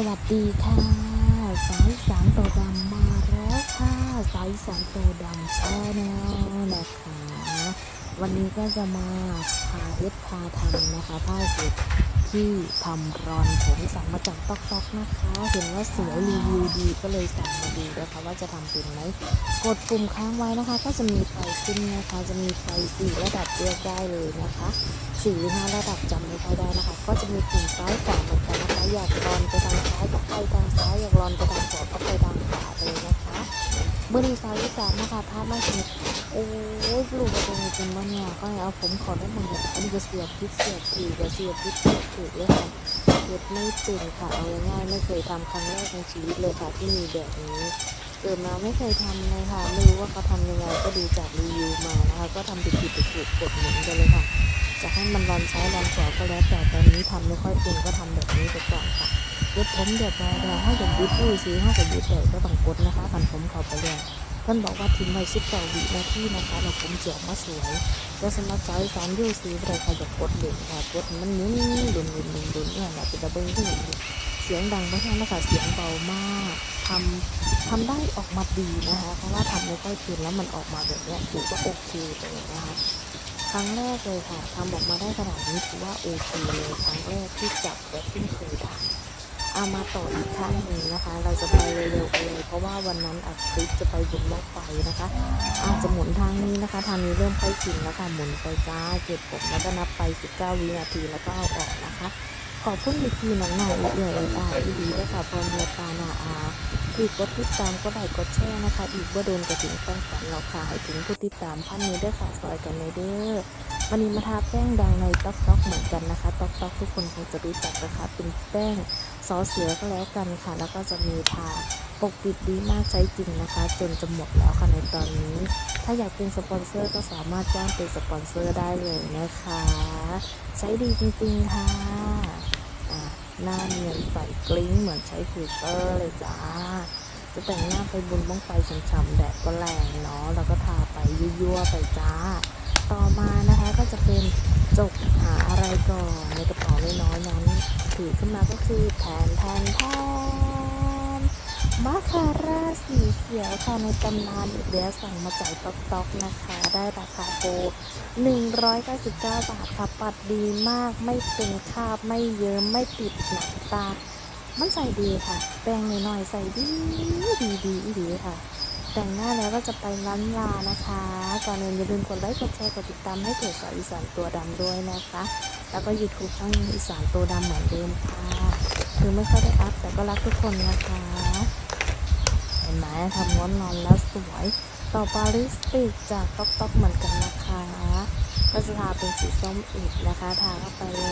สวัสดีค่ะ สายสารโตดำมาแล้วค่ะ สายสารโตดำชาแนลนะคะ วันนี้ก็จะมาพาเอฟพาทำนะคะผ้าเก็บที่ทำรอนผมสั่งมาจากต๊อกต๊อกนะคะ เห็นว่าสวยรีวิวดีก็เลยสั่งมาดูนะคะว่าจะทำเป็นไหม กดปุ่มค้างไว้นะคะ ก็จะมีไฟขึ้นนะคะ จะมีไฟสี่ระดับเลือกได้เลยนะคะสี่ห้าระดับจำไม่ค่อยได้นะคะ ก็จะมีปุ่มซ้ายขวาเมื อยากรอนไปทางซ้ายก็ไปทางซ้ายอยากรอนไปทางขวาก็ไปทางขวาไปเลยนะคะเบอร์ดีไซน์ที่สามนะคะภาพไม่เห็นโอ้ยปลูกอะไรจนบ้านเนี่ยก็เลยเอาผมขอได้หมดเลยอันนี้ก็เสียบพิษเสียบผีก็เสียบพิษเสียบผีเลยค่ะเย็บไม่เป็นค่ะเอาง่ายๆไม่เคยทำครั้งแรกในชีวิตเลยค่ะที่มีแบบนี้ กิดมาไม่เคยทำเลยค่ะ ไม่รู้ว่าเขาทำยังไงก็ดูจากรีวิวมานะคะ ก็ทำผิดผิดถูกๆกดหมุนกันเลยค่ะ จะให้มันรอนซ้ายรอนขวาก็แล้วแต่ตอนนี้ทำไม่ค่อยเป็นก็ทำแบบนี้ไปก่อนค่ะยึดผมเดือดร้อนแล้วให้กับยึดดูซิให้กับยึดเลยก็ต้องกดนะคะขันผมเขาไปแล้วท่านบอกว่าทิ้งไว้สิบต่อวินาทีนะคะเราผมเจียวมาสวยแล้วสำหรับสายสารยูซีอะไรใครจะกดเด่นค่ะกดมันหมุนดุนดุนดุนดุนเนี่ยแหละเป็นระเบิดที่เสียงดังม่ใช่นะคะเสียงเบามาก ทำทำได้ออกมาดีนะคะ เพราะว่าทำไม่ค่อยเป็นแล้วมันออกมาแบบนี้ถือว่าโอเคเลยนะคะครั้งแรกเลยค่ะทำออกมาได้ขนาดนี้ถือว่าโอเคเลยครั้งแรกที่จับและที่เคยทำเอามาต่ออีกครั้งหนึ่งนะคะ เราจะไปเร็วๆเลยเพราะว่าวันนั้นอัดคลิปจะไปบนรถไฟนะคะ อาจจะหมุนทางนี้นะคะ ทางนี้เริ่มค่อยชินแล้วค่ะหมุนไปจ้าเก็บผมแล้วก็นับไป 19 วินาทีแล้วก็เอาออกนะคะขอบคุณอีกทีหนังหน่อยเอื่อยๆตาอีดีด้วยค่ะพรเมียตาหนาอา คือกดติดตามก็ได้กดแชร์นะคะ อีกว่าโดนกระถึงแฟนฝันเราค่ะให้ถึงผู้ติดตามพันนี้ได้วยค่ะซอยกันเลยเด้อวันนี้มาทาแป้งดังในต๊อกต๊อกเหมือนกันนะคะต๊อกต๊อกทุกคนคงจะรู้จักนะคะเป็นแป้งซอเสือก็แล้วกันค่ะ แล้วก็จะมีทาปกปิดดีมากใช้จริงนะคะ จนจะหมดแล้วค่ะในตอนนี้ ถ้าอยากเป็นสปอนเซอร์ก็สามารถจ้างเป็นสปอนเซอร์ได้เลยนะคะ ใช้ดีจริงๆค่ะ หน้าเนียนใสกลิ้งเหมือนใช้ฟิลเตอร์เลยจ้า จะแต่งหน้าไปบุญบ้องไฟฉ่ำๆแดดก็แรงเนาะแล้วก็ทาไปยั่วๆไปจ้า ต่อมานะคะก็จะเป็นจกหาอะไรก่อนในกระเป๋าน้อยนั้นถือขึ้นมาก็คือแผนแผนแผนมาคาราสี ขียวค่ะในตำนานอีกแล้วสั่งมาจ่ากต๊อกต๊อกนะคะ ได้ราคาโปร199 บาทค่ะปัดดีมากไม่เป็นคาบไม่เยิ้มไม่ติดหนังตา มันใส่ดีค่ะ แปรงหน่อยๆใส่ดีดีดีดีค่ะ แต่งหน้าแล้วก็จะไปร้านลานะคะก่อนอื่นอย่าลืมกดไลค์กดแชร์กดติดตามให้เพจสาวอีสานตัวดำด้วยนะคะ แล้วก็ YouTube ช่องอีสานตัวดำเหมือนเดิมค่ะคือไม่ค่อยได้อัพแต่ก็รักทุกคนนะคะ ห็นไหมทำง้อนนอนแล้วสวย ต่อปาลิสติกจากต๊อกต๊อกเหมือนกันนะคะก็จะทาเป็นสีส้มอิดนะคะ ทาเข้าไปเล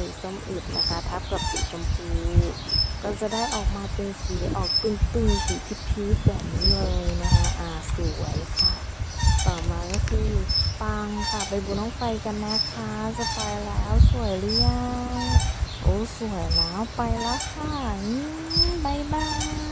ยส้มอิดนะคะ ทับกับสีชมพู ก็จะได้ออกมาเป็นสีออกตึงๆสีพีชๆแบบนี้เลยนะคะอ่าสวยค่ะ ต่อมาก็คือปังค่ะไปบุน้องไฟกันนะคะจะไปแล้วสวยหรือยังโอ้สวยแล้วไปแล้วค่ะบายบาย